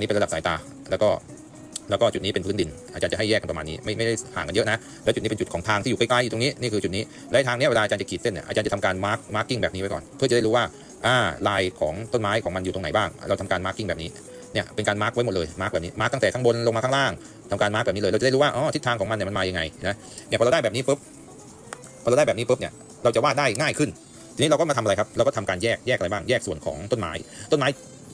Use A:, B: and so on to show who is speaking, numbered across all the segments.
A: นี่เป็นระดับสายตา แล้วก็แล้วก็จุดนี้เป็นพื้นดิน อาจารย์จะให้แยกกันประมาณนี้ไม่ไม่ได้ห่างกันเยอะนะ แล้วจุดนี้เป็นจุดของทางที่อยู่ใกล้ๆอยู่ตรงนี้นี่คือจุดนี้และทางเนี้ยเวลาอาจารย์จะขีดเส้นเนี่ยอาจารย์จะทำการมาร์กมาร์กิ้งแบบนี้ไว้ก่อน เพื่อจะได้รู้ว่าอ่าลายของต้นไม้ของมันอยู่ตรงไหนบ้าง เราทำการมาร์กิ้งแบบนี้เนี่ยเป็นการมาร์กไว้หมดเลยมาร์กแบบนี้มาร์กตั้งแต่ข้างบนลงมาข้างล่างทำการมาร์กแบบนี้เลยเราจะได้รู้ว่าอ๋อทิศทางของมันเนี่ยมันมายังไงนะเนี่ยพอเราได้แบบนี้ปุ๊บพอเราได้แบบนี้ปุ๊บเนี่ยเราจะวาดได้ง่ายขึ้น ทีนี้เราก็มาทำอะไรครับเราก็ทำการแยกแยกอะไรบ้างแยกส่วนของต้นไม้ ต้นไม้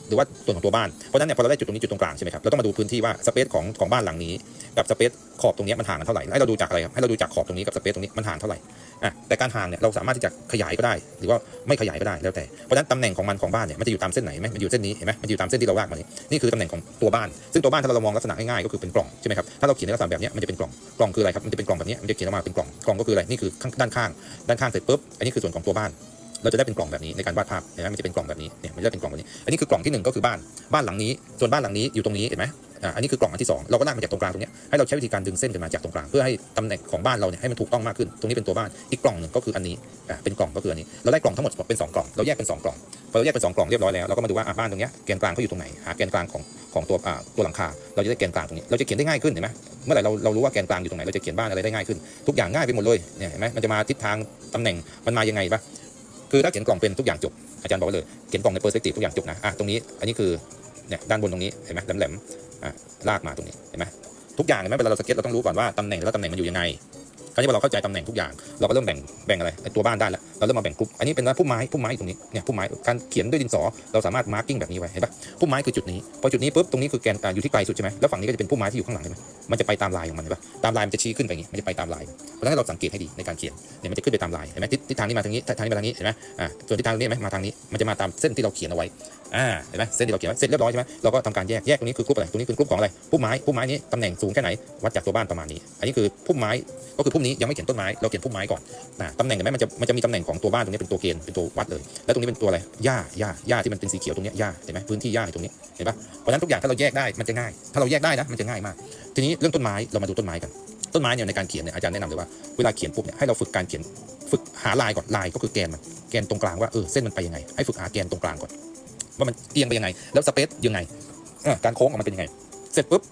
A: หรือว่าส่วนของตัวบ้าน เพราะฉะนั้นเนี่ยพอเราได้จุดตรงนี้จุดตรงกลางใช่ไหมครับเราต้องมาดูพื้นที่ว่าสเปซของของบ้านหลังนี้ กับสเปซขอบตรงนี้มันห่างกันเท่าไหร่ให้เราดูจากอะไรครับให้เราดูจากขอบตรงนี้กับสเปซตรงนี้มันห่างเท่าไหร่อะแต่การห่างเนี่ยเราสามารถที่จะขยายก็ได้ หรือว่าไม่ขยายก็ได้แล้วแต่เพราะฉะนั้นตำแหน่งของมันของบ้านเนี่ยมันจะอยู่ตามเส้นไหนไหมมันอยู่เส้นนี้เห็นไหมมันอยู่ตามเส้นที่เราวาดมานี่นี่คือตำแหน่งของตัวบ้าน ซึ่งตัวบ้านถ้าเรามองลักษณะง่ายๆก็คือเป็นกล่องใช่ไหมครับถ้าเราเขียนในลักษณะแบบนี้มันจะเป็นกล่องกล่องคืออะไรครับมันจะเป็นกล่องแบบนี้มันจะเขียนออกมาเป็นกล่องกล่องก็คืออะไรนี่คือด้านข้างด้านข้างเสร็จปุ๊บอันนี้คือส่วนของตัวบ้าน เราจะได้เป็นกล่องแบบนี้ในการวาดภาพเห็นไหมมันจะเป็นกล่องแบบนี้เนี่ยมันจะเป็นกล่องแบบนี้ อันนี้คือกล่องที่หนึ่งก็คือบ้านบ้านหลังนี้ส่วนบ้านหลังนี้อยู่ตรงนี้เห็นไหมอ่าอันนี้คือกล่องอันที่สองเราก็ลากมาจากตรงกลางตรงนี้ให้เราใช้วิธีการดึงเส้นกันมาจากตรงกลางเพื่อให้ตำแหน่งของบ้านเราเนี่ยให้มันถูกต้องมากขึ้น ตรงนี้เป็นตัวบ้านอีกกล่องหนึ่งก็คืออันนี้อ่าเป็นกล่องก็คืออันนี้เราได้กล่องทั้งหมดเป็นสองกล่องเราแยกเป็นสองกล่องพอเราแยกเป็นสองกล่องเรียบร้อยแล้วเราก็มาดูว่าอะบ้านตรงเนี้ยแกนกลางเขาอยู่ตรงไหนหาแกนกลางของของตัวอ่าตัวหลังคาเราจะได้แกนกลางตรงนี้เราจะเขียนได้ง่ายขึ้นเห็นไหมเมื่อไหร่เราเรารู้ว่าแกนกลางอยู่ตรงไหนเราจะเขียนบ้านอะไรได้ง่ายขึ้น ทุกอย่างง่ายไปหมดเลยเนี่ยเห็นไหมมันจะมาทิศทางตำแหน่งมันมายังไงปะ คือถ้าเขียนกล่องเป็นทุกอย่างจบ อาจารย์บอกเลยเขียนกล่องในเปอร์สเปกทีฟทุกอย่างจบนะอะตรงนี้อันนี้คือเนี่ยด้านบนตรงนี้เห็นไหมแหลมๆอะลากมาตรงนี้เห็นไหมทุกอย่างเห็นไหมเวลาเราสเก็ตเราต้องรู้ก่อนว่าตำแหน่งแล้วตำแหน่งมันอยู่ยังไงคราวนี้พอเราเข้าใจตำแหน่งทุกอย่างเราก็เริ่มแบ่งแบ่งอะไรไอ้ตัวบ้านได้แล้วเราเริ่มมาแบ่งกลุ่มอันนี้เป็นพุ่มไม้พุ่มไม้ตรงนี้เนี่ยพุ่มไม้การเขียนด้วยดินสอเราสามารถมาร์กิ้งแบบนี้ไว้เห็นปะพุ่มไม้คือจุดนี้พอจุดนี้ปุ๊บตรงนี้คือแกนอยู่ที่ไกลสุดใช่ไหมแล้วฝั่งนี้ก็จะเป็นพุ่มไม้ที่อยู่ข้างหลังใช่ไหมมันจะไปตามลายของมันเห็นปะตามลายมันจะชี้ขึ้นไปอย่างงี้มันจะไปตามลายเพราะฉะนั้นเราสังเกตให้ดีในการเขียนเนี่ยมันจะขึ้นไปตามลายเห็นไหมทิศทางนี้มาทางนี้ทางนี้มาทางนี้เห็นไหมอ่าส่วนทิศทางนี้ไหมมาทางนี้มันจะมาตามเส้นที่เราเขียนเอาไว้อ่าเห็นไหมเส้นที่เราเขียนไว้เสร็จเรียบร้อยใช่ไหมเราก็ทำการแยกแยกตรงนี้คือกรุ๊ปอะไรตรงนี้คือกรุ๊ปของอะไรพุ่มไม้พุ่มไม้นี้ตำแหน่งสูงแค่ไหนวัดจากตัวบ้านประมาณนี้ อันนี้คือพุ่มไม้ก็คือพุ่มนี้ยังไม่เขียนต้นไม้เราเขียนพุ่มไม้ก่อนนะตำแหน่งเห็นไหมมันจะมันจะมีตำแหน่งของตัวบ้านตรงนี้เป็นตัวเกณฑ์เป็นตัววัดเลย แล้วตรงนี้เป็นตัวอะไรหญ้าหญ้าหญ้าที่มันเป็นสีเขียวตรงนี้หญ้าเห็นไหมพื้นที่หญ้าตรงนี้เห็นปะเพราะฉะนั้นทุกอย่างถ้าเราแยกได้มันจะง่าย ถ้าเราแยกได้นะมันจะง่ายมาก ทีนี้เรื่องต้นไม้เรามาดูต้นไม้กัน ต้นไม้เนี่ยในการเขียนเนี่ยอาจารย์แนะนำเลยว่าเวลาเขียนปุ๊บเนี่ยให้เราฝึกการเขียนฝึกหาลายก่อนลายก็คือแกนมันแกนตรงกลางว่าเออเส้นมันไปยังไง ให้ฝึกหาแกนตรงกลางก่อน ว่ามันเอียงไปยังไง แล้วสเปซยังไงการโค้งของมันเป็นยังไง เสร็จปุ๊บ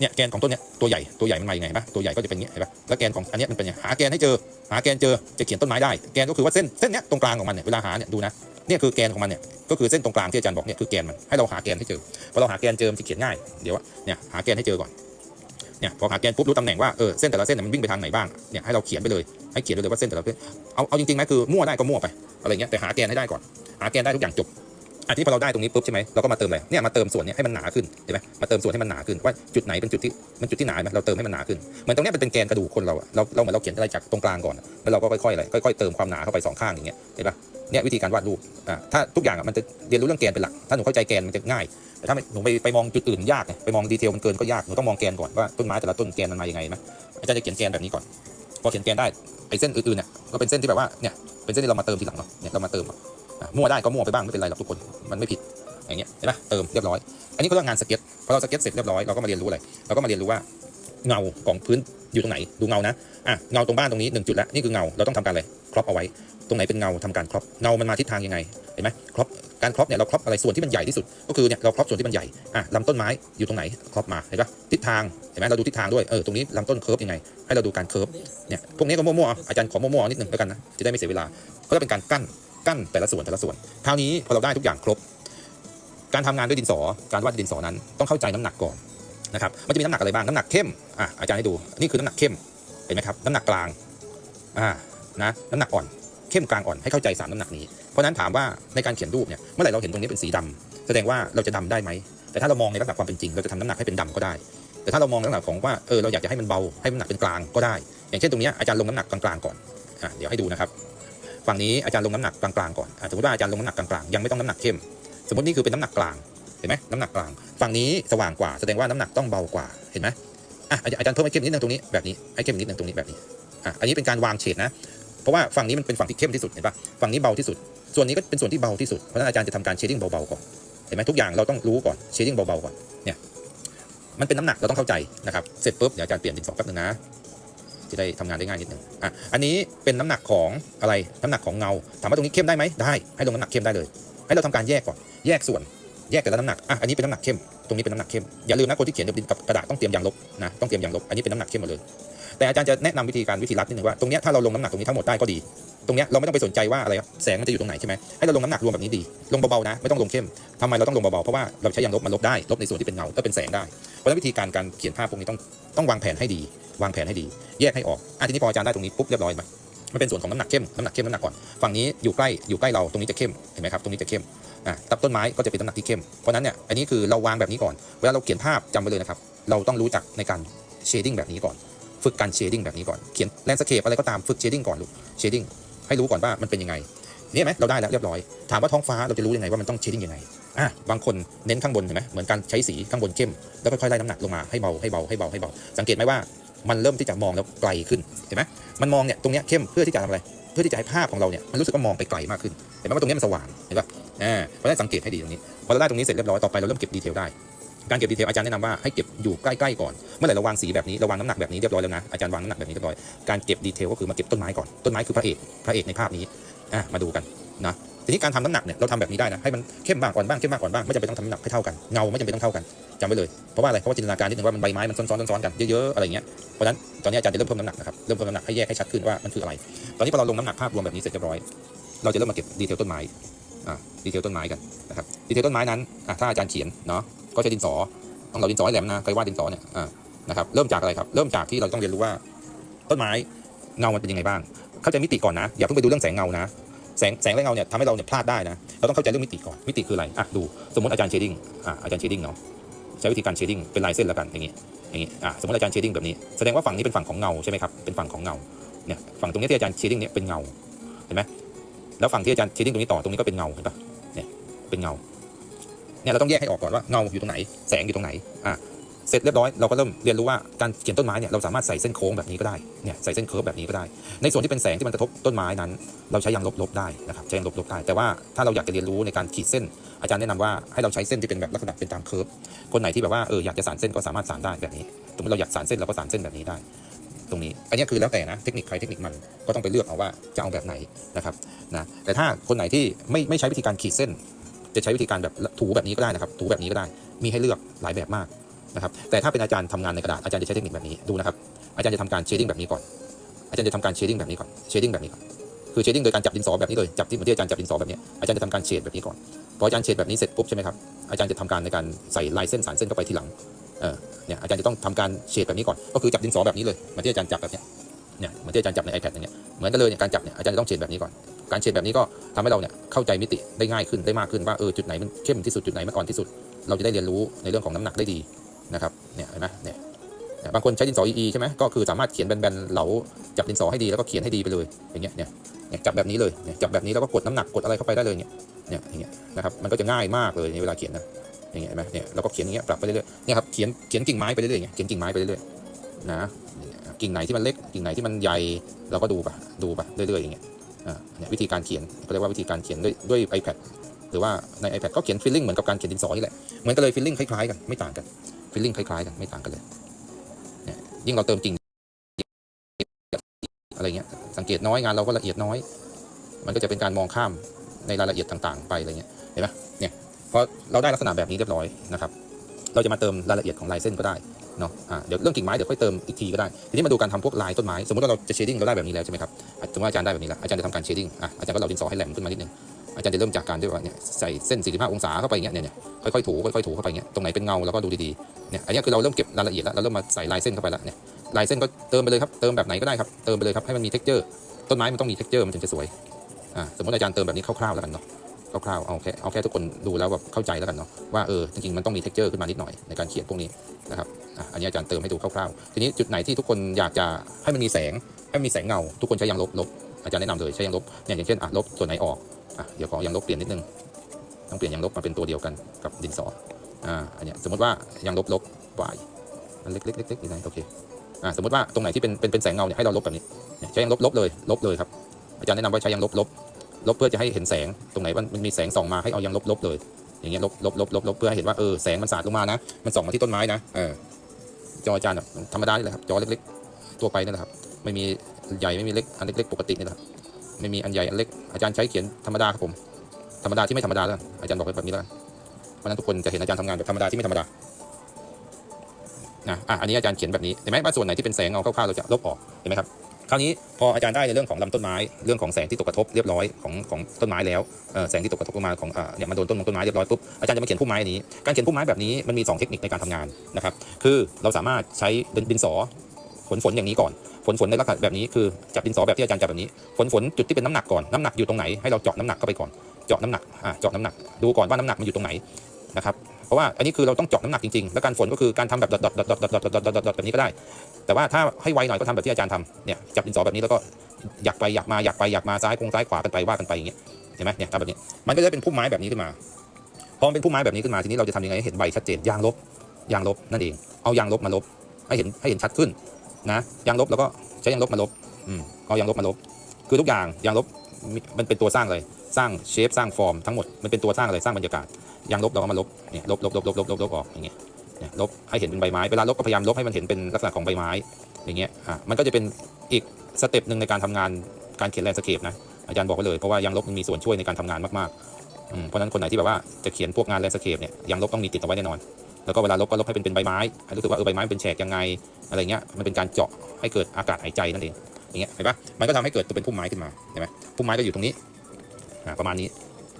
A: เนี่ยแกนของต้นเนี้ยตัวใหญ่ตัวใหญ่มันมาอย่างไงปะตัวใหญ่ก็จะเป็นอย่างเงี้ยเห็นปะแล้วแกนของอันนี้มันเป็นยังไงหาแกนให้เจอ หาแกนเจอจะเขียนต้นไม้ได้แกนก็คือว่าเส้นเส้นเนี้ยตรงกลางของมันเนี่ยเวลาหาเนี่ยดูนะเนี่ยคือแกนของมันเนี่ยก็คือเส้นตรงกลางที่อาจารย์บอกเนี่ยคือแกนมันให้เราหาแกนให้เจอพอเราหาแกนเจอมันจะเขียนง่ายเดี๋ยวว่าเนี่ยหาแกนให้เจอก่อนเนี่ยพอหาแกนปุ๊บรู้ตำแหน่งว่าเออเส้นแต่ละเส้นเนี่ยมันวิ่งไปทางไหนบ้างเนี่ยให้เราเขียนไปเลยให้เขียนไปเลยว่าเส้นแต่ละเส้นเอาเอาจริงๆไหมคือมั่วได้ก็มั่วไปอะไรเงี้ยแต่หาแกนให้ได้ก่อน หาแกนได้ทุกอย่างจบ อันที่พอเราได้ตรงนี้ปุ๊บใช่ไหมเราก็มาเติมอะไรเนี่ยมาเติมส่วนเนี้ยให้มันหนาขึ้นเห็นไหมมาเติมส่วนให้มันหนาขึ้นว่าจุดไหนเป็นจุดที่มันจุดที่หนาไหมเราเติมให้มันหนาขึ้นเหมือนตรงนี้มันเป็นแกนกระดูกคนเราอะเราเราเหมือนเราเขียนอะไรจากตรงกลางก่อนแล้วเราก็ค่อยๆอะไรค่อยๆเติมความหนาเข้าไปสองข้างอย่างเงี้ยเห็นปะเนี่ยวิธีการวาดรูปอ่าถ้าทุกอย่างอะมันจะเรียนรู้เรื่องแกนเป็นหลัก ถ้าหนูเข้าใจแกนมันจะง่ายแต่ถ้าหนูไปไปมองจุดอื่นยากไงไปมองดีเทลมันเกินก็ยากหนูต้องมองแกนก่อนว่าต้นไม้แต่ละต้นแกนมันมายังไงไหมอาจารย์จะเขียนแกนแบบนี้ก่อนพอเขียนแกนได้ไอ้เส้นอื่นๆเนี่ยก็เป็นเส้นที่แบบว่าเนี่ยเป็นเส้นที่เรามาเติมทีหลังเนาะเนี่ยเรามาเติมเมั่วได้ก็มั่วไปบ้างไม่เป็นไรหรอกทุกคนมันไม่ผิดอย่างเงี้ยเห็นปะเติมเรียบร้อย อันนี้ก็เรียกงานสเก็ตพอเราสเก็ตเสร็จเรียบร้อยเราก็มาเรียนรู้อะไรเราก็มาเรียนรู้ว่าเงาของพื้นอยู่ตรงไหนดูเงานะอะเงาตรงบ้านตรงนี้หนึ่งจุดแล้วนี่คือเงาเราต้องทำการอะไรครอปเอาไว้ ตรงไหนเป็นเงาทำการครอปเงามันมาทิศทางยังไงเห็นไหมครอปการครอปเนี่ยเราครอปอะไรส่วนที่มันใหญ่ที่สุด ก็คือเนี่ยเราครอปส่วนที่มันใหญ่อะลำต้นไม้อยู่ตรงไหนครอปมาเห็นปะทิศทางเห็นไหมเราดูทิศทางด้วยเออตรงนี้ลำต้นเคิร์ฟยังไง ให้เราดูการเคิร์ฟเนี่ยพวกนี้ก็มั่วๆอาอาจารย์ขอมั่วๆนิดหนึ่งแล้วกันนะจะได้ไม่เสียเวลาก็จะเป็นการกั้น กั้นแต่ละส่วนแต่ละส่วนคราวนี้พอเราได้ทุกอย่างครบ การทำงานด้วยดินสอ การวาดดินสอนั้น ต้องเข้าใจน้ำหนักก่อนนะครับมันจะมีน้ำหนักอะไรบ้างน้ำหนักเข้มอะอาจารย์ให้ดูนี่คือน้ำหนักเข้มเห็นไหมครับน้ำหนักกลางอ่านะน้ำหนักอ่อนเข้มกลางอ่อนให้เข้าใจสามน้ำหนักนี้ เพราะนั้นถามว่าในการเขียนรูปเนี่ยเมื่อไหร่เราเห็นตรงนี้เป็นสีดำแสดงว่าเราจะดำได้ไหม แต่ถ้าเรามองในลักษณะความเป็นจริงเราจะทำน้ำหนักให้เป็นดำก็ได้ แต่ถ้าเรามองในลักษณะของว่าเออเราอยากจะให้มันเบาให้น้ำหนักเป็นกลางก็ได้ อย่างเช่นตรงนี้อาจารย์ลงน้ำหนักกลางๆก่อนอะเดี๋ยวให้ดูนะครับ ฝั่งนี้อาจารย์ลงน้ำหนักกลางๆก่อนสมมติว่าอาจารย์ลงน้ำหนักกลางๆยังไม่ต้องน้ำหนักเข้ม สมมตินี่คือเป็นน้ำหนักกลางเห็นไหมน้ำหนักกลางฝั่งนี้สว่างกว่าแสดงว่าน้ำหนักต้องเบากว่าเห็นไหมอะอาจารย์เพิ่มให้เข้มนิดนึงตรงนี้แบบนี้ให้เข้มนิดนึงตรงนี้แบบนี้อะอันนี้เป็นการวางเฉดนะ เพราะว่าฝั่งนี้มันเป็นฝั่งที่เข้มที่สุดเห็นปะฝั่งนี้เบาที่สุด ส่วนนี้ก็เป็นส่วนที่เบาที่สุดเพราะฉะนั้นอาจารย์จะทำการเชดดิ้งเบาๆก่อนเห็นไหมทุกอย่างเราต้องรู้ก่อนเชดดิ้งเบาๆก่อนเนี่ยมันเป็นน้ำหนักเราต้องเข้าใจนะครับเสร็จปุ๊บเดี๋ยวอาจารย์เปลี่ยนดินสอแป๊บนึงนะ จะได้ทำงานได้ง่ายนิดนึงอะอันนี้เป็นน้ำหนักของอะไรน้ำหนักของเงาถามว่าตรงนี้เข้มได้ไหมได้ให้ลงน้ำหนักเข้มได้เลย ให้เราทำการแยกก่อนแยกส่วนแยกแต่ละน้ำหนักอะอันนี้เป็นน้ำหนักเข้มตรงนี้เป็นน้ำหนักเข้มอย่าลืมนะคนที่เขียนดินกับกระดาษต้องเตรียมยางลบนะต้องเตรียมยางลบอันนี้เป็นน้ำหนักเข้มหมดเลย แต่อาจารย์จะแนะนำวิธีการวิธีรัดนิดนึงว่าตรงเนี้ยถ้าเราลงน้ำหนักตรงนี้ทั้งหมดได้ก็ดีตรงเนี้ยเราไม่ต้องไปสนใจว่าอะไรครับแสงมันจะอยู่ตรงไหนใช่ไหมให้เราลงน้ำหนักรวมแบบนี้ดี ลงเบาๆนะ ไม่ต้องลงเข้มทำไมเราต้องลงเบาๆ เพราะว่าเราใช้ยางลบมาลบได้ ลบในส่วนที่เป็นเงาก็เป็นแสงได้ เพราะฉะนั้นวิธีการการเขียนภาพพวกนี้ต้องต้องวางแผนให้ดี วางแผนให้ดี แยกให้ออกอะทีนี้พออาจารย์ได้ตรงนี้ปุ๊บเรียบร้อยไหมมันเป็นส่วนของน้ำหนักเข้มน้ำหนักเข้มน้ำหนักก่อนฝั่งนี้อยู่ใกล้อยู่ใกล้เราตรงนี้จะเข้มเห็นไหมครับตรงนี้จะเข้มอะตับต้นไม้ก็จะเป็นน้ำหนักที่เข้มเพราะนั้นเนี่ยอันนี้คือเราวางแบบนี้ก่อนเวลาเราเขียนภาพจำไว้เลยนะครับเราต้องรู้จักในการเชดดิ้งแบบนี้ก่อน ฝึกการเชดดิ้งแบบนี้ก่อนเขียนแลนด์สเคปอะไรก็ตามฝึกเชดดิ้งก่อนลูกเชดดิ้ง ให้รู้ก่อนว่ามันเป็นยังไงเนี่ยไหมเราได้แล้วเรียบร้อย ถามว่าท้องฟ้าเราจะรู้ยังไงว่ามันต้องเชดดิ้งยังไงอะบางคนเน้นข้างบนเห็นไหมเหมือนการใช้สีข้างบนเข้มแล้วค่อยๆไล่น้ำหนักลงมาให้เบาให้เบาให้เบาให้เบาสังเกตไหมว่ามันเริ่มที่จะมองแล้วไกลขึ้นเห็นไหมมันมองเนี่ยตรงเนี้ยเข้มเพื่อที่จะทำอะไรเพื่อที่จะให้ภาพของเราเนี่ยมันรู้สึกว่ามองไปไกลมากขึ้นเห็นไหมว่าตรงเนี้ยมันสว่างเห็นป่ะอ่าเพราะฉะนั้นสังเกตให้ดีตรงนี้พอเราได้ตรงนี้เสร็จเรียบร้อยต่อไปเราเริ่มเก็บดีเทลได้ การเก็บดีเทลอาจารย์แนะนำว่าให้เก็บอยู่ใกล้ๆก่อน เมื่อไหร่เราวางสีแบบนี้เราวางน้ำหนักแบบนี้เรียบร้อยแล้วนะอาจารย์วางน้ำหนักแบบนี้เรียบร้อยการเก็บดีเทลก็คือมาเก็บต้นไม้ก่อนต้นไม้คือพระเอกพระเอกในภาพนี้อะมาดูกันนะทีนี้การทำน้ำหนักเนี่ยเราทำแบบนี้ได้นะให้มันเข้มบ้างก่อนบ้างเข้มมากก่อนบ้างไม่จำเป็นต้องทำน้ำหนักให้เท่ากันเงาไม่จำเป็นต้องเท่ากันจำไว้เลยเพราะว่าอะไรเพราะว่าจินตนาการนิดนึงว่ามันใบไม้มันซ้อนๆซ้อนๆกันเยอะๆอะไรเงี้ยเพราะฉะนั้นตอนนี้อาจารย์จะเริ่มเพิ่มน้ำหนักนะครับเริ่มเพิ่มน้ำหนักให้แยกให้ชัดขึ้นว่ามันคืออะไร ตอนนี้พอเราลงน้ำหนักภาพรวมแบบนี้เสร็จเรียบร้อย เราจะเริ่มมาเก็บดีเทลต้นไม้อ่าดีเทลต้นไม้กันนะครับดีเทลต้นไม้นั้นอะถ้าอาจารย์เขียนเนาะ ก็ใช้ดินสอต้องเราดินสอให้แหลมนะเคยวาดดินสอเนี่ยอ่านะครับเริ่มจากอะไรครับ เริ่มจากที่เราต้องเรียนรู้ว่า ต้นไม้เงามันเป็นยังไงบ้าง เข้าใจมิติก่อนนะ อย่าเพิ่งไปดูเรื่องแสงเงานะ แสงแสงและเงาเนี่ยทำให้เราเนี่ยพลาดได้นะ เราต้องเข้าใจเรื่องมิติก่อน มิติคืออะไร อะดู สมมติอาจารย์เชดดิ้ง อะอาจารย์เชดดิ้งเนาะ ใช้วิธีการเชดดิ้งเป็นลายเส้นแล้วกันอย่างงี้ อย่างงี้ อะสมมติอาจารย์เชดดิ้งแบบนี้ แสดงว่าฝั่งนี้เป็นฝั่งของเงาใช่ไหมครับ เป็นฝั่งของเงา เนี่ยฝั่งตรงนี้ที่อาจารย์เชดดิ้งเนี่ยเป็นเงา เห็นไหมแล้วฝั่งที่อาจารย์เชดดิ้งตรงนี้ต่อตรงนี้ก็เป็นเงาเห็นปะเนี่ยเป็นเงา เนี่ยเราต้องแยกให้ออกก่อนว่าเงาอยู่ตรงไหน แสงอยู่ตรงไหนอะเสร็จเรียบร้อยเราก็เริ่มเรียนรู้ว่าการเขียนต้นไม้เนี่ยเราสามารถใส่เส้นโค้งแบบนี้ก็ได้เนี่ยใส่เส้นเคิร์ฟแบบนี้ก็ได้ ในส่วนที่เป็นแสงที่มันกระทบต้นไม้นั้น เราใช้ยางลบๆได้นะครับใช้ยางลบๆได้แต่ว่าถ้าเราอยากจะเรียนรู้ในการขีดเส้น อาจารย์แนะนำว่าให้เราใช้เส้นที่เป็นแบบลักษณะเป็นตามเคิร์ฟคนไหนที่แบบว่าเอออยากจะสานเส้นก็สามารถสานได้แบบนี้สมมติเราอยากสานเส้นเราก็สานเส้นแบบนี้ได้ ตรงนี้อันนี้คือแล้วแต่นะเทคนิคใครเทคนิคมันก็ต้องไปเลือกเอาว่าจะเอาแบบไหนนะครับนะแต่ถ้าคนไหนที่ไม่ไม่ใช้วิธีการขีดเส้น จะใช้วิธีการแบบถูแบบนี้ก็ได้นะครับ ถูแบบนี้ก็ได้ มีให้เลือกหลายแบบมากนะครับ แต่ถ้าเป็นอาจารย์ทำงานในกระดาษอาจารย์จะใช้เทคนิคแบบนี้ดูนะครับ อาจารย์จะทำการเชดดิ้งแบบนี้ก่อน อาจารย์จะทำการเชดดิ้งแบบนี้ก่อน เชดดิ้งแบบนี้ก่อน คือเชดดิ้งโดยการจับดินสอแบบนี้เลย จับที่เหมือนที่อาจารย์จับดินสอแบบนี้ อาจารย์จะทำการเชดแบบนี้ก่อน พออาจารย์เชดแบบนี้เสร็จปุ๊บใช่ไหมครับ อาจารย์จะทำการในการใส่ลายเส้นสารเส้นเข้าไปทีหลัง เออ เนี่ยอาจารย์จะต้องทำการเชดแบบนี้ก่อน ก็คือจับดินสอแบบนี้เลยเหมือนที่อาจารย์จับแบบเนี้ยเนี่ยเหมือนที่อาจารย์จับใน iPad อย่างเงี้ยเหมือนกันเลยเนี่ยการจับเนี่ยอาจารย์จะต้องเชดแบบนี้ก่อน การเชดแบบนี้ก็ทำให้เราเนี่ยเข้าใจมิติได้ง่ายขึ้นได้มากขึ้นว่าเออจุดไหนมันเข้มที่สุดจุดไหนมันอ่อนที่สุด เราจะได้เรียนรู้ในเรื่องของน้ำหนักได้ดีนะครับเนี่ยเห็นไหมเนี่ยบางคนใช้ดินสอ EE ใช่ไหมก็คือสามารถเขียนแบนๆเหลาจับดินสอให้ดีแล้วก็เขียนให้ดีไปเลยอย่างเงี้ยเนี่ยจับแบบนี้เลยเนี่ยจับแบบนี้แล้วก็กดน้ำหนักกดอะไรเข้าไปได้เลยเนี่ยเนี่ยอย่างเงี้ยนะครับมันก็จะง่ายมากเลยในเวลาเขียนนะอย่างเงี้ยเห็นไหมเนี่ยเราก็เขียนอย่างเงี้ยปรับไปเรื่อยๆเนี่ยครับเขียนเขียนกิ่งไม้ไปเรื่อยๆเขียนกิ่งไม้ไปเรื่อยๆนะกิ่งไหนที่มันเล็กกิ่งไหนที่มันใหญ่เราก็ดูไปดูไปเรื่อยๆอย่างเงี้ย เนี่ยวิธีการเขียนเขาเรียกว่าวิธีการเขียนด้วยด้วย iPad หรือว่าใน iPad ก็เขียน feeling เหมือนกับการเขียนดินสอนี่แหละเหมือนกันเลย feeling คล้ายๆกันไม่ต่างกันฟีลลิ่งคล้ายๆกันไม่ต่างกันเลยเนี่ยยิ่งเราเติมกิ่งอะไรเงี้ยสังเกตน้อยงานเราก็ละเอียดน้อย มันก็จะเป็นการมองข้ามในรายละเอียดต่างๆ ไปอะไรเงี้ยเห็นไหมเนี่ยพอเราได้ลักษณะแบบนี้เรียบร้อยนะครับ เราจะมาเติมรายละเอียดของลายเส้นก็ได้ เนาะเดี๋ยวเรื่องกิ่งไม้เดี๋ยวค่อยเติมอีกทีก็ได้ ทีนี้มาดูการทำพวกลายต้นไม้ สมมติว่าเราจะเชดดิ้งเราได้แบบนี้แล้วใช่ไหมครับสมมติว่าอาจารย์ได้แบบนี้แล้วอาจารย์จะทำการเชดดิ้งอะอาจารย์ก็เราดินสอให้แหลมขึ้นมานิดนึงอาจารย์จะเริ่มจากการด้วยว่าเนี่ยใส่เส้น 45 องศาเข้าไปอย่างเงี้ยเนี่ยเนี่ยค่อยๆถูค่อยๆถูเข้าไปอย่างเงี้ยตรงไหนเป็นเงาเราก็ดูดีๆเนี่ยอันนี้คือเราเริ่มเก็บรายละเอียดแล้วเราเริ่มมาใส่ลายเส้นเข้าไปแล้วเนี่ยลายเส้นก็เติมไปเลยครับเติมแบบไหนก็ได้ครับเติมไปเลยครับให้มันมี texture ต้นไม้มันต้องมี texture มันถึงจะสวยอ่าสมมติอาจารย์เติมแบบนี้คร่าวๆแล้วกันเนาะ คร่าวๆเอาแค่เอาแค่ทุกคนดูแล้วแบบเข้าใจแล้วกันเนาะว่าเออจริงๆมันต้องมี texture ขึ้นมานิดหน่อยในการเขียนพวกนี้นะครับอะอันนี้อาจารย์เติมให้ดูคร่าวๆทีนี้จุดไหนที่ทุกคนอยากจะให้มันมีแสงให้มันมีแสงเงา ทุกคนใช้ยางลบลบอาจารย์แนะนำเลยใช้ยางลบเนี่ยอย่างเช่นอะลบส่วนไหนออกอะเดี๋ยวขอยางลบเปลี่ยนนิดนึงต้องเปลี่ยนยางลบมาเป็นตัวเดียวกันกับดินสออ่าอันนี้สมมติว่ายางลบลบ y มันเล็กๆเล็กๆนี่นะโอเคอ่าสมมติว่าตรงไหนที่เป็นเป็นเป็นแสงเงาเนี่ยให้เราลบแบบนี้ใช้ยางลบลบเลยลบเลยครับอาจารย์แนะนำว่าใช้ยางลบลบ ลบเพื่อจะให้เห็นแสงตรงไหนมันมันมีแสงส่องมาให้เอายางลบลบเลย อย่างเงี้ยลบลบลบลบลบเพื่อให้เห็นว่าเออแสงมันสาดลงมานะ มันส่องมาที่ต้นไม้นะเออจออาจารย์แบบธรรมดานี่แหละครับจอเล็กๆตัวไปนี่แหละครับ ไม่มีใหญ่ไม่มีเล็กอันเล็กๆปกตินี่แหละไม่มีอันใหญ่อันเล็กอาจารย์ใช้เขียนธรรมดาครับผมธรรมดาที่ไม่ธรรมดาแล้วอาจารย์บอกไปแบบนี้แล้วเพราะฉะนั้นทุกคนจะเห็นอาจารย์ทำงานแบบธรรมดาที่ไม่ธรรมดานะอะอันนี้อาจารย์เขียนแบบนี้เห็นไหมว่าส่วนไหนที่เป็นแสงเงาคร่าวๆเราจะลบออกเห็นไหมครับ คราวนี้พออาจารย์ได้ในเรื่องของลำต้นไม้เรื่องของแสงที่ตกกระทบเรียบร้อยของของต้นไม้แล้วแสงที่ตกกระทบลงมาของอ่าเนี่ยมาโดนต้นมงต้นไม้เรียบร้อยปุ๊บอาจารย์จะมาเขียนพุ่มไม้นี้การเขียนพุ่มไม้แบบนี้มันมีสองเทคนิคในการทำงานนะครับคือเราสามารถใช้ดินสอฝนฝนอย่างนี้ก่อนฝนฝนในลักษณะแบบนี้คือจับดินสอแบบที่อาจารย์จับแบบนี้ฝนฝนจุดที่เป็นน้ำหนักก่อนน้ำหนักอยู่ตรงไหนให้เราเจาะน้ำหนักเข้าไปก่อนเจาะน้ำหนักอ่าเจาะน้ำหนักดูก่อนว่าน้ำหนักมันอยู่ตรงไหนนะครับ เพราะว่าอันนี้คือเราต้องเจาะน้ำหนักจริงๆ แล้วการฝนก็คือการทำแบบดอทดอทดอทดอทดอทดออทแบบนี้ก็ได้ แต่ว่าถ้าให้ไวหน่อยก็ทำแบบที่อาจารย์ทำเนี่ยจับดินสอแบบนี้แล้วก็อยากไปอยากมาอยากไปอยากมาซ้ายคงซ้ายขวากันไปว่ากันไปอย่างเงี้ยเห็นไหมเนี่ยทำแบบนี้มันก็จะเป็นพุ่มไม้แบบนี้ขึ้นมาพอเป็นพุ่มไม้แบบนี้ขึ้นมาทีนี้เราจะทำยังไงให้เห็นใบชัดเจนยางลบยางลบนั่นเองเอายางลบมาลบให้เห็นให้เห็นชัดขึ้นนะยางลบแล้วก็ใช้ยางลบมาลบอืมเอายางลบมาลบ คือทุกอย่างยางลบมันเป็นตัวสร้างเลย สร้างเชฟสร้างฟอร์มทั้งหมดมันเป็นตัวสร้างอะไรสร้างบรรยากาศยางลบเราก็มาลบเนี่ยลบลบลบลบลบลบลบออกอย่างเงี้ยเนี่ยลบให้เห็นเป็นใบไม้เวลาลบก็พยายามลบให้มันเห็นเป็นลักษณะของใบไม้อย่างเงี้ยอะมันก็จะเป็นอีกสเต็ปหนึ่งในการทำงานการเขียนแลนสเคปนะอาจารย์บอกไว้เลยเพราะว่ายางลบมันมีส่วนช่วยในการทำงานมากๆอืมเพราะนั้นคนไหนที่แบบว่าจะเขียนพวกงานแลนสเคปเนี่ยยางลบต้องมีติดเอาไว้แน่นอน แล้วก็เวลาลบก็ลบให้เป็นเป็นใบไม้ให้รู้สึกว่าเออใบไม้มันเป็นแฉกยังไงอะไรเงี้ยมันเป็นการเจาะให้เกิดอากาศหายใจนั่นเองอย่างเงี้ยเห็นปะมันก็ทำให้เกิดตัวเป็นพุ่มไม้ขึ้นมาเห็นไหมพุ่มไม้ก็อยู่ตรงนี้ อ่าประมาณนี้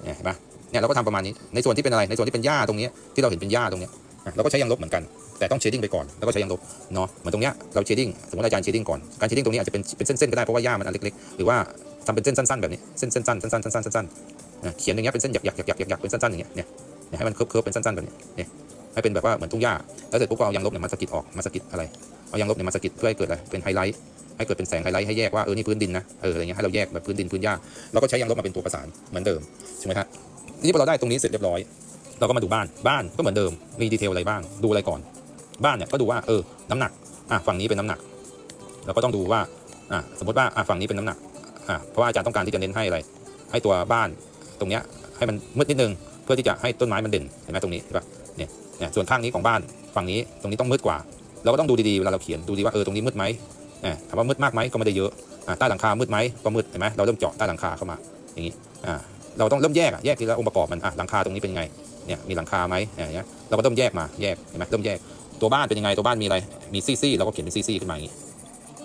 A: เนี่ยเห็นปะเนี่ยเราก็ทำประมาณนี้ในส่วนที่เป็นอะไรในส่วนที่เป็นหญ้าตรงนี้ที่เราเห็นเป็นหญ้าตรงนี้เราก็ใช้ยางลบเหมือนกันแต่ต้องเชดดิ้งไปก่อนแล้วก็ใช้ยางลบเนาะเหมือนตรงเนี้ยเราเชดดิ้งสมมติอาจารย์เชดดิ้งก่อนการเชดดิ้งตรงนี้อาจจะเป็นเป็นเส้นๆก็ได้เพราะว่าหญ้ามันอันเล็กๆหรือว่าทำเป็นเส้นสั้นๆแบบนี้เส้นสั้นๆสั้นๆสั้นๆสั้นๆเขียนอย่างเงี้ยเป็นเส้นหยักๆหยักๆหยักๆเป็นสั้นๆอย่างเงี้ยเนี่ยให้มันเคิร์ฟๆเป็นสั้นๆแบบนี้เนี่ยให้เป็นแบบว่าเหมือนทุ่งหญ้าแล้วเสร็จปุ๊บก็เอายางลบเนี่ยมาสกิดออกมาสกิดอะไร เอายางลบเนี่ยมาสะกิดเพื่อให้เกิดอะไรเป็นไฮไลท์ให้เกิดเป็นแสงไฮไลท์ให้แยกว่าเออนี่พื้นดินนะเอออะไรเงี้ยให้เราแยกแบบพื้นดินพื้นหญ้าเราก็ใช้ยางลบมาเป็นตัวประสานเหมือนเดิมใช่ไหมครับทีนี้พอเราได้ตรงนี้เสร็จเรียบร้อย เราก็มาดูบ้านบ้านก็เหมือนเดิมมีดีเทลอะไรบ้างดูอะไรก่อนบ้านเนี่ยก็ดูว่าเออน้ำหนักอะฝั่งนี้เป็นน้ำหนัก เราก็ต้องดูว่าอะสมมติว่าอะฝั่งนี้เป็นน้ำหนักอะเพราะว่าอาจารย์ต้องการที่จะเน้นให้อะไรให้ตัวบ้านตรงเนี้ยให้มันมืดนิดนึงเพื่อที่จะให้ต้นไม้มันเด่นเห็นไหมตรงนี้เห็นปะเนี่ยเนี่ยส่วนข้างนี้ของบ้านฝั่งนี้ตรงนี้ต้องมืดกว่า เราก็ต้องดูดีๆเวลาเราเขียนดูดีว่าเออตรงนี้มืดไหมถามว่ามืดมากไหมก็ไม่ได้เยอะใต้หลังคามืดไหมก็มืดเห็นไหมเราเริ่มเจาะใต้หลังคาเข้ามาอย่างนี้เราต้องเริ่มแยกอะแยกทีละองค์ประกอบมันหลังคาตรงนี้เป็นไงเนี่ยมีหลังคาไหมเงี้ยเราก็เริ่มแยกมาแยกเห็นไหมเริ่มแยกตัวบ้านเป็นยังไงตัวบ้านมีอะไรมีซี่ๆเราก็เขียนเป็นซี่ๆขึ้นมาอย่างนี้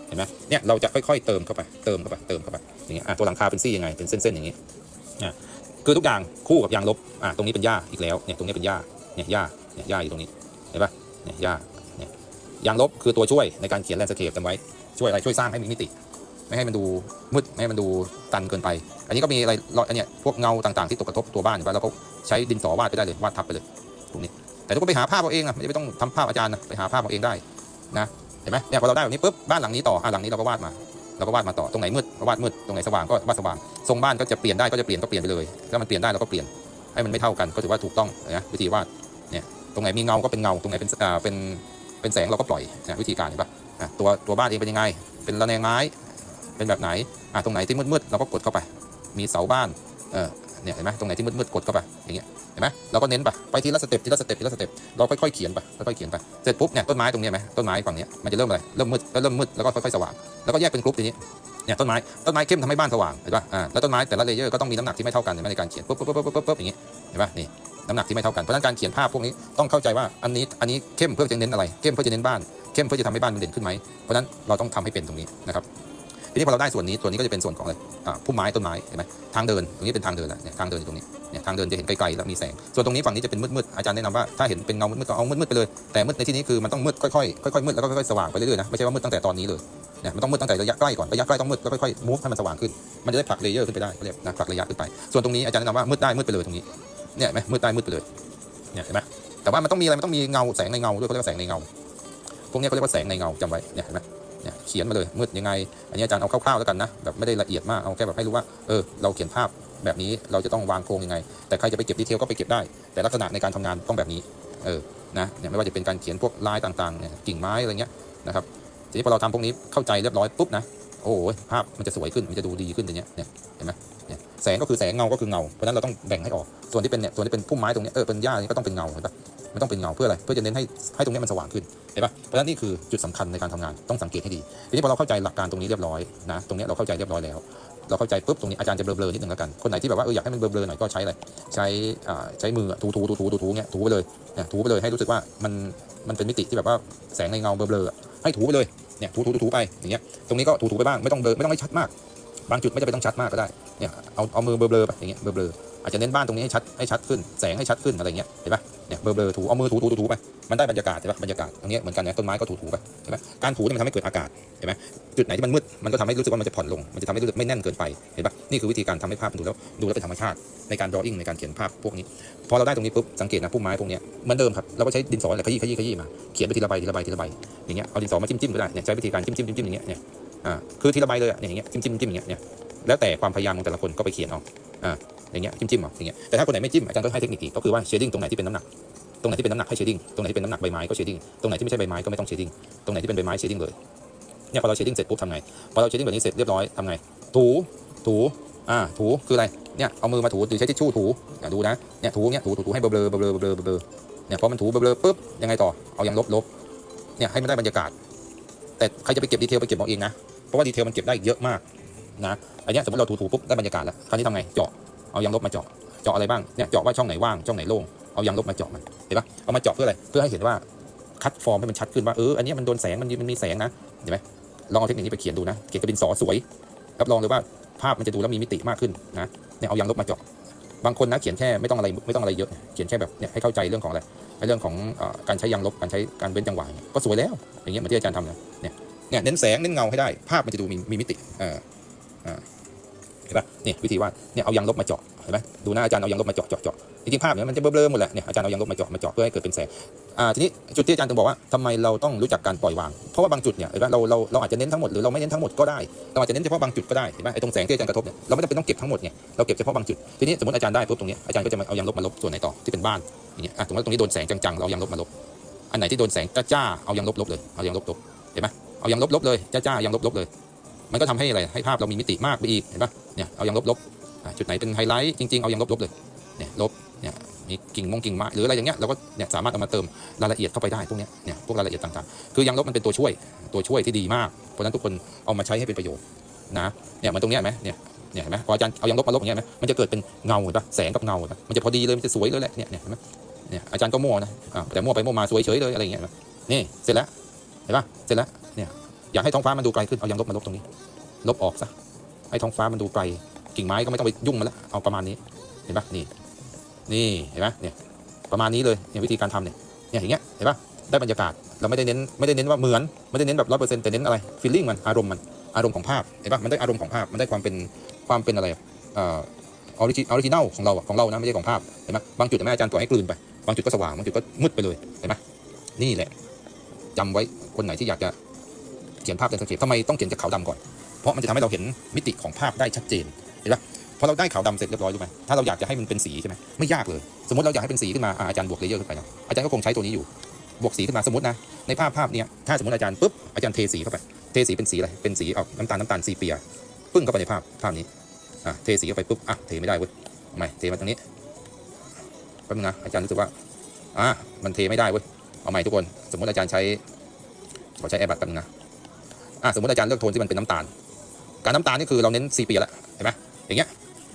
A: เห็นไหมเนี่ยเราจะค่อยๆเติมเข้าไปเติมเข้าไปเติมเข้าไปอย่างเงี้ยตัวหลังคาเป็นซี่ยังไงเป็นเส้นๆอย่างนี้คือทุกอย่างคู่กับยางลบอะตรงนี้เป็นหญ้าอีกแล้วเนี่ยตรงนี้เป็นหญ้าเนี่ยหญ้าเนี่ยหญ้าอยู่ตรงนี้เห็นปะเนี่ยหญ้า ยางลบคือตัวช่วยในการเขียนแลนสเคปกันไว้ ช่วยอะไรช่วยสร้างให้มีมิติ ไม่ให้มันดูมืดไม่ให้มันดูตันเกินไป อันนี้ก็มีอะไรอันเนี้ยพวกเงาต่างๆที่ตกกระทบตัวบ้านอยู่แล้วเราก็ใช้ดินสอวาดไปได้เลยวาดทับไปเลยตรงนี้ แต่ทุกคนไปหาภาพเอาเองนะไม่ต้องทำภาพอาจารย์นะไปหาภาพเอาเองได้นะเห็นไหมเนี่ยพอเราได้แบบนี้ปุ๊บบ้านหลังนี้ต่ออะหลังนี้เราก็วาดมาเราก็วาดมาต่อตรงไหนมืดก็วาดมืดตรงไหนสว่างก็วาดสว่างทรงบ้านก็จะเปลี่ยนได้ก็จะเปลี่ยนก็เปลี่ยนไปเลยถ้ามันเปลี่ยนได้เราก็เปลี่ยนให้มันไม่เท่ากันก็ถือว่าถูกต้องนะวิธีวาดเนี่ยตรงไหนมีเงาก็เป็นเงาตรงไหนเป็นอ่าเป็น เป็นแสงเราก็ปล่อยนะวิธีการเห็นปะ่ะตัวตัวบ้านเองเป็นยังไง เป็นระแนงไม้ เป็นแบบไหนอะตรงไหนที่มืดๆเราก็กดเข้าไป มีเสาบ้านเออเนี่ยเห็นไหมตรงไหนที่มืดๆกดเข้าไปอย่างเงี้ยเห็นไหมเราก็เน้นไปไปทีละสเต็ปทีละสเต็ปทีละสเต็ปเราค่อยๆเขียนไปค่อยๆเขียนไปเสร็จปุ๊บเนี่ยต้นไม้ตรงนี้ไหมต้นไม้ฝั่งนี้มันจะเริ่มอะไรเริ่มมืดแล้วเริ่มมืดแล้วก็ค่อยๆสว่างแล้วก็แยกเป็นกรุ๊ปทีนี้เนี่ยต้นไม้ต้นไม้เข้มทำให้บ้านสว่างเห็นป่ะอ่าแล้วต้นไม้แต่ละเลเยอร์ก็ต้องมีน้ำหนักที่ไม่เท่ากันในการเขียนปุ๊บปุ๊บปุ๊บปุ๊บปุ๊บอย่างงี้เห็นป่ะนี่ น้ำหนักที่ไม่เท่ากันเพราะนั้นการเขียนภาพพวกนี้ต้องเข้าใจว่าอันนี้อันนี้เข้มเพื่อจะเน้นอะไรเข้มเพื่อจะเน้นบ้านเข้มเพื่อจะทำให้บ้านมันเด่นขึ้นไหมเพราะนั้นเราต้องทำให้เป็นตรงนี้นะครับทีนี้พอเราได้ส่วนนี้ส่วนนี้ก็จะเป็นส่วนของอะไรพุ่มไม้ต้นไม้เห็นไหมทางเดินตรงนี้เป็นทางเดินแล้วเนี่ยทางเดินอยู่ตรงนี้เนี่ยทางเดินจะเห็นไกลๆแล้วมีแสง ส่วนตรงนี้ฝั่งนี้จะเป็นมืดๆอาจารย์แนะนำว่าถ้าเห็นเป็นเงามืดๆก็เอามืดๆไปเลยแต่มืดในที่นี้คือมันต้องมืดค่อยๆค่อยๆมืดแล้วก็ค่อยๆสว่างไปเรื่อยๆนะไม่ใช่ว่ามืดตั้งแต่ตอนนี้เลยเนี่ยมันต้องมืดตั้งแต่ระยะใกล้ก่อนระยะใกล้ต้องมืดแล้วค่อยๆมูฟให้มันสว่างขึ้น มันจะได้ผลักเลเยอร์ขึ้นไปได้เขาเรียกนะผลักระยะขึ้นไปส่วนตรงนี้อาจารย์แนะนำว่ามืดได้มืดไปเลยตรงนี้ เนี่ยเห็นไหมมืดได้มืดไปเลยเนี่ยเห็นไหมแต่ว่ามันต้องมีอะไรมันต้องมีเงาแสงในเงาด้วยเขาเรียกว่าแสงในเงาพวกนี้เขาเรียกว่าแสงในเงาจำไว้เนี่ยเห็นไหมเนี่ยเขียนมาเลยมืดยังไง อันนี้อาจารย์เอาคร่าวๆแล้วกันนะแบบไม่ได้ละเอียดมากเอาแค่แบบให้รู้ว่าเออเราเขียนภาพแบบนี้เราจะต้องวางโครงยังไง แต่ใครจะไปเก็บดีเทลก็ไปเก็บได้ แต่ลักษณะในการทำงานต้องแบบนี้เออนะเนี่ยไม่ว่าจะเป็นการเขียนพวกลายต่างๆเนี่ยกิ่งไม้อะไรเงี้ยนะครับทีนี้พอเราทำพวกนี้เข้าใจเรียบร้อยปุ๊บนะโอ้โหภาพมันจะสวยขึ้นมันจะดูดีขึ้นอย่างเงี้ยเนี่ยเห็นไหมเนี่ย แสงก็คือแสงเงาก็คือเงาเพราะนั้นเราต้องแบ่งให้ออกส่วนที่เป็นเนี่ยส่วนที่เป็นพุ่มไม้ตรงนี้เออเป็นหญ้านี่ก็ต้องเป็นเงาเห็นปะไม่ต้องเป็นเงาเพื่ออะไรเพื่อจะเน้นให้ให้ตรงนี้มันสว่างขึ้นเห็นปะเพราะนั้นนี่คือจุดสำคัญในการทำงานต้องสังเกตให้ดีทีนี้พอเราเข้าใจหลักการตรงนี้เรียบร้อยนะตรงนี้เราเข้าใจเรียบร้อยแล้ว เราเข้าใจปุ๊บตรงนี้อาจารย์จะเบลอๆนิดนึงแล้วกันคนไหนที่แบบว่าเอออยากให้มันเบลอๆหน่อยก็ใช้อะไรใช้อ่าใช้มือถูถูถูถูถูถูเงี้ยถูไปเลยเนี่ยถูไปเลยให้รู้สึกว่ามันมันเป็นมิติที่แบบว่าแสงในเงาเบลอๆให้ถูไปเลยเนี่ยถูถูถูไปอย่างเงี้ยตรงนี้ก็ถูถูไปบ้างไม่ต้องเบลอไม่ต้องให้ชัดมาก บางจุดไม่จำเป็นต้องชัดมากก็ได้เนี่ยเอาเอามือเบลอๆไปอย่างเงี้ยเบลอๆอาจจะเน้นบ้านตรงนี้ให้ชัดให้ชัดขึ้นแสงให้ชัดขึ้นอะไรเงี้ยเห็นปะเนี่ยเบลอๆถูเอามือถูถูถูไปมันได้บรรยากาศเห็นปะบรรยากาศตรงเนี้ยเหมือนกันนะต้นไม้ก็ถูถูไปเห็นปะการถูเนี่ยมันทำให้เกิดอากาศเห็นไหมจุดไหนที่มันมืดมันก็ทำให้รู้สึกว่ามันจะผ่อนลง มันจะทำให้รู้สึกไม่แน่นเกินไปเห็นปะนี่คือวิธีการทำให้ภาพมันดูแล้วดูแล้วเป็นธรรมชาติในการ drawing ในการเขียนภาพพวกนี้พอเราได้ตรงนี้ปุ๊บสังเกตนะพุ่มไม้พวกนี้เหมือนเดิมครับเราก็ใช้ดินสอแหละขยี้ขยี้ขยี้มาเขียนไปทีละใบทีละใบทีละใบอย่างเงี้ยเอาดินสอมาจิ้มจิ้มก็ได้เนี่ยใช้วิธีการจิ้มจิ้มจิ้มจิ้มอย่างเงี้ยเนี่ย อ่าคือทีละใบเลยอะเนี่ยอย่างเงี้ยจิ้มจิ้มจิ้มอย่างเงี้ยเนี่ยแล้วแต่ความพยายามของแต่ละคนก็ไปเขียนเอาอ่าอย่างเงี้ยจิ้มจิ้มเอาอย่างเงี้ยแต่ถ้าคนไหนไม่จิ้มอาจารย์ก็ให้เทคนิคอีกก็คือว่าเชดดิ้งตรงไหนที่เป็นน้ำหนักตรงไหนที่เป็นน้ำหนักให้เชดดิ้งตรงไหนที่เป็นน้ำหนักใบไม้ก็เชดดิ้งตรงไหนที่ไม่ใช่ใบไม้ก็ไม่ต้องเชดดิ้งตรงไหนที่เป็นใบไม้เชดดิ้งเลยเนี่ยพอเราเชดดิ้งเสร็จปุ๊บทำไงพอเราเชดดิ้งแบบนี้เสร็จเรียบร้อยทำไงถูถูอ่าถูคืออะไรเนี่ยเอามือมาถูหรือใช้ทิชชู่ถูอะดูนะเนี่ยถูเนี่ยถูถูถูให้เบลอเบลอเบลอเบลอเบลอเนี่ยพอมันถูเบลอปุ๊บยังไงต่อเอายังลบลบเนี่ยให้มันได้บรรยากาศ แต่ใครจะไปเก็บดีเทลไปเก็บเอาเองนะ ราะว่าดีเทลมันเก็บได้เยอะมากนะอันนี้สมมติเราถูถูปุ๊บได้บรรยากาศแล้วคราวนี้ทำไงเจาะเอายางลบมาเจาะเจาะอะไรบ้างเนี่ยเจาะว่าช่องไหนว่างช่องไหนโล่งเอายางลบมาเจาะมันเห็นปะเอามาเจาะเพื่ออะไรเพื่อให้เห็นว่าคัดฟอร์มให้มันชัดขึ้นว่าเอออันนี้มันโดนแสงมันมันมีแสงนะเห็นไหมลองเอาเทคนิคนี้ไปเขียนดูนะเขียนกระดินสอสวยรับรองเลยว่าภาพมันจะดูแล้วมีมิติมากขึ้นนะเนี่ยเอายางลบมาเจาะบางคนนะเขียนแค่ไม่ต้องอะไรไม่ต้องอะไรเยอะเขียนแค่แบบเนี่ยให้เข้าใจเรื่องของอะไรเรื่องของอการใช้ยางลบการใช้การเว้นจังหวะก็สวยแล้วอย่างเงี้ยเหมือนที่อาจารย์ทำนะเนี่ย เนี่ยเน้นแสงเน้นเงาให้ได้ ภาพมันจะดูมีมีมิติเอออ่าเห็นปะนี่วิธีวาดเนี่ยเอายางลบมาเจาะเห็นไหมดูหน้าอาจารย์เอายางลบมาเจาะเจาะเจาะจริงๆภาพเนี่ยมันจะเบลอๆหมดแหละเนี่ยอาจารย์เอายางลบมาเจาะมาเจาะเพื่อให้เกิดเป็นแสงอ่าทีนี้จุดที่อาจารย์ถึงบอกว่าทำไมเราต้องรู้จักการปล่อยวาง เพราะว่าบางจุดเนี่ยเห็นปะเราเราเราอาจจะเน้นทั้งหมดหรือเราไม่เน้นทั้งหมดก็ได้เราอาจจะเน้นเฉพาะบางจุดก็ได้เห็นไหมไอ้ตรงแสงที่อาจารย์กระทบเนี่ยเราไม่จำเป็นต้องเก็บทั้งหมดไงเราเก็บเฉพาะบางจุดทีนี้สมมติอาจารย์ได้ปุ๊บตรงนี้อาจารย์ก็จะมาเอายางลบมาลบส่วนไหนต่อที่เป็นบ้านอย่างเงี้ยอะสมมติตรงนี้โดนแสงจังๆเราเอายางลบมาลบอันไหนที่โดนแสงจ้าๆเอายางลบลบเลยเอายางลบลบเห็นไหม เอายางลบลบเลยจ้าๆยางลบลบเลย มันก็ทำให้อะไรให้ภาพเรามีมิติมากไปอีกเห็นปะเนี่ยเอายางลบลบจุดไหนเป็นไฮไลท์จริงๆเอายางลบลบเลยเนี่ยลบเนี่ยมีกิ่งมงกิ่งไม้หรืออะไรอย่างเงี้ยเราก็เนี่ยสามารถเอามาเติมรายละเอียดเข้าไปได้พวกเนี้ยเนี่ยพวกรายละเอียดต่างๆ คือยางลบมันเป็นตัวช่วยตัวช่วยที่ดีมาก เพราะนั้นทุกคนเอามาใช้ให้เป็นประโยชน์นะเนี่ยเหมันตรงเนี้ยไหมเนี่ยเนี่ยเห็นไหมพออาจารย์เอายางลบมาลบอย่างเงี้ยไหมมันจะเกิดเป็นเงาเห็นปะแสงกับเงาเห็นปะมันจะพอดีเลยมันจะสวยเลยแหละเนี่ยเนี่ยเห็นไหมเนี่ยอาจารย์ก็มั่วนะแต่มั่วไปมั่วมาสวยเฉยเลยอะไรอย่างเงี้ยนี่เสร็จแล้วเห็นปะเสร็จแล้ว อยากให้ท้องฟ้ามันดูไกลขึ้นเอายางลบมาลบตรงนี้ ลบออกซะให้ท้องฟ้ามันดูไกล กิ่งไม้ก็ไม่ต้องไปยุ่งมันล้วเอาประมาณนี้เห็นปะนี่นี่เห็นไหมเนี่ยประมาณนี้เลยเนี่ยวิธีการทำเนี่ยเนี่ยอย่างเงี้ยเห็นปะได้บรรยากาศเราไม่ได้เน้นไม่ได้เน้นว่าเหมือนไม่ได้เน้นแบบร้อยเปอร์เซ็นต์แต่เน้นอะไรฟีลลิ่งมันอารมณ์มันอารมณ์ของภาพเห็นปะมันได้อารมณ์ของภาพมันได้ความเป็นความเป็นอะไรเอ่อออริจิออริจินัลของเราอะของเรานะไม่ใช่ของภาพเห็นไหมบางจุดเห็นไหมอาจารย์ปล่อยให้กลืนไปบางจุดก็สว่างบางจุดก็มืดไปเลยเห็นไหมนี่แหละจำไว้คนไหนที่อยากจะ เขียนภาพเป็นสเก็ตทำไมต้องเขียนจากขาวดำก่อน เพราะมันจะทำให้เราเห็นมิติของภาพได้ชัดเจนเห็นปะพอเราได้ขาวดำเสร็จเรียบร้อยรู้ไหมถ้าเราอยากจะให้มันเป็นสีใช่ไหมไม่ยากเลย สมมติเราอยากให้เป็นสีขึ้นมาอะอาจารย์บวกเลเยอร์ขึ้นไปนะอาจารย์ก็คงใช้ตัวนี้อยู่บวกสีขึ้นมาสมมตินะในภาพภาพเนี้ยถ้าสมมติอาจารย์ปุ๊บอาจารย์เทสีเข้าไปเทสีเป็นสีอะไรเป็นสีออกน้ำตาลน้ำตาลซีเปียปึ้งเข้าไปในภาพภาพนี้อะเทสีเข้าไปปุ๊บอะเทไม่ได้เว้ยทำไมเทมาตรงนี้แป๊บนึงนะอาจารย์รู้สึกว่าอะมันเทไม่ได้เว้ยเอาใหม่ทุกคน สมมติอาจารย์ใช้ขอใช้แอร์บัตแป๊บนึงนะ สมมติอาจารย์เลือกโทนที่มันเป็นน้ำตาล การน้ำตาลนี่คือเราเน้นซีเปียแล้วเห็นไหมอย่างเงี้ย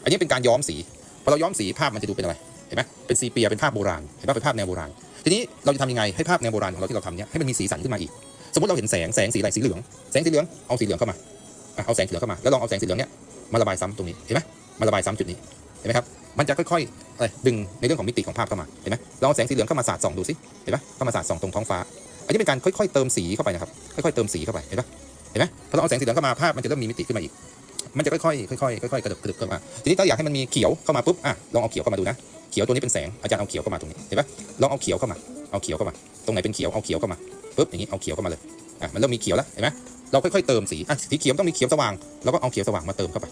A: อันนี้เป็นการย้อมสีพอเราย้อมสีภาพมันจะดูเป็นอะไรเห็นไหมเป็นซีเปียเป็นภาพโบราณเห็นไหมเป็นภาพแนวโบราณทีนี้เราจะทำยังไงให้ภาพแนวโบราณของเราที่เราทำเนี้ยให้มันมีสีสันขึ้นมาอีก สมมติเราเห็นแสงแสงสีอะไรสีเหลืองแสงสีเหลืองเอาสีเหลืองเข้ามาเอาแสงสีเหลืองเข้ามาแล้วลองเอาแสงสีเหลืองเนี้ยมาระบายซ้ำตรงนี้เห็นไหมมาระบายซ้ำจุดนี้เห็นไหมครับมันจะค่อยๆอะไรดึงในเรื่องของมิติของภาพเข้ามาเห็นไหมลองเอาแสงสีเหลืองเข้ามาสาดส่องดูสิเห็นไหมเข้ามาสาดส่องตรงท้องฟ้า อันนี้เป็นการค่อยๆเติมสีเข้าไปนะครับค่อยๆเติมสีเข้าไปเห็นปะ เห็นไหมพอเราเอาแสงสีเหลืองเข้ามาภาพมันจะเริ่มมีมิติขึ้นมาอีก มันจะค่อยๆค่อยๆค่อยๆกระดึบกระดึบเข้ามาทีนี้ถ้าอยากให้มันมีเขียวเข้ามาปุ๊บอะลองเอาเขียวเข้ามาดูนะเขียวตัวนี้เป็นแสงอาจารย์เอาเขียวเข้ามาตรงนี้เห็นปะลองเอาเขียวเข้ามาเอาเขียวเข้ามา ตรงไหนเป็นเขียวเอาเขียวเข้ามาปุ๊บอย่างนี้เอาเขียวเข้ามาเลยอะมันเริ่มมีเขียวแล้วเห็นไหมเราค่อยๆเติมสีอะสีเขียวต้องมีเขียวสว่างแล้วก็เอาเขียวสว่างมาเติมเข้าไป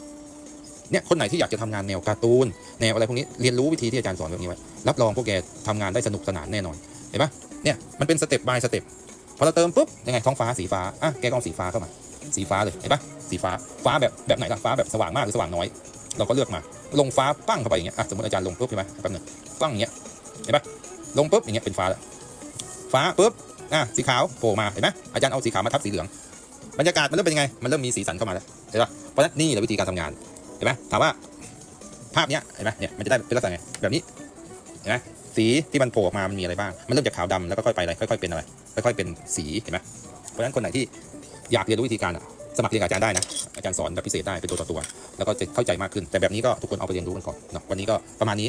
A: เนี่ยคนไหนที่อยากจะทำงานแนวการ์ตูนแนวอะไรพวกนี้เรียนรู้วิธีที่อาจารย์สอนแบบนี้ไว้รับรองพวกแกทำงานได้สนุกสนานแน่นอนเห็นปะเนี่ยมันเป็นสเต็ป by สเต็ป พอเราเติมปุ๊บยังไงท้องฟ้าสีฟ้าอะแกกอาสีฟ้าเข้ามา สีฟ้าเลยเห็นปะสีฟ้าฟ้าแบบแบบไหนล่ะฟ้าแบบสว่างมากหรือสว่างน้อย เราก็เลือกมา ลงฟ้าปั้งเข้าไปอย่างเงี้ยอะสมมติอาจารย์ลงปุ๊บใช่ไหมแป๊บนึงปั้งอย่างเงี้ยเห็นปะลงปุ๊บอย่างเงี้ยเป็นฟ้าแล้วฟ้าปุ๊บอะสีขาวโผล่มาเห็นไหมอาจารย์เอาสีขาวมาทับสีเหลืองบรรยากาศมันเริ่มเป็นยังไง มันเริ่มมีสีสันเข้ามาแล้วเห็นปะเพราะฉะนั้นนี่แหละวิธีการทำงานเห็นไหมถามว่าภาพเนี้ยเห็นไหมเนี่ยมันจะได้เป็นลักษณะไงแบบนี้เห็นไหม สีที่มันโผล่ออกมามันมีอะไรบ้าง มันเริ่มจากขาวดำแล้วก็ค่อยไปอะไรค่อยๆเป็นอะไรค่อยๆเป็นสีเห็นไหมเพราะฉะนั้นคนไหนที่อยากเรียนรู้วิธีการอะสมัครเรียนกับอาจารย์ได้นะ อาจารย์สอนแบบพิเศษได้เป็นตัวต่อตัว แล้วก็จะเข้าใจมากขึ้น แต่แบบนี้ก็ทุกคนเอาไปเรียนรู้กันก่อนเนาะวันนี้ก็ประมาณนี้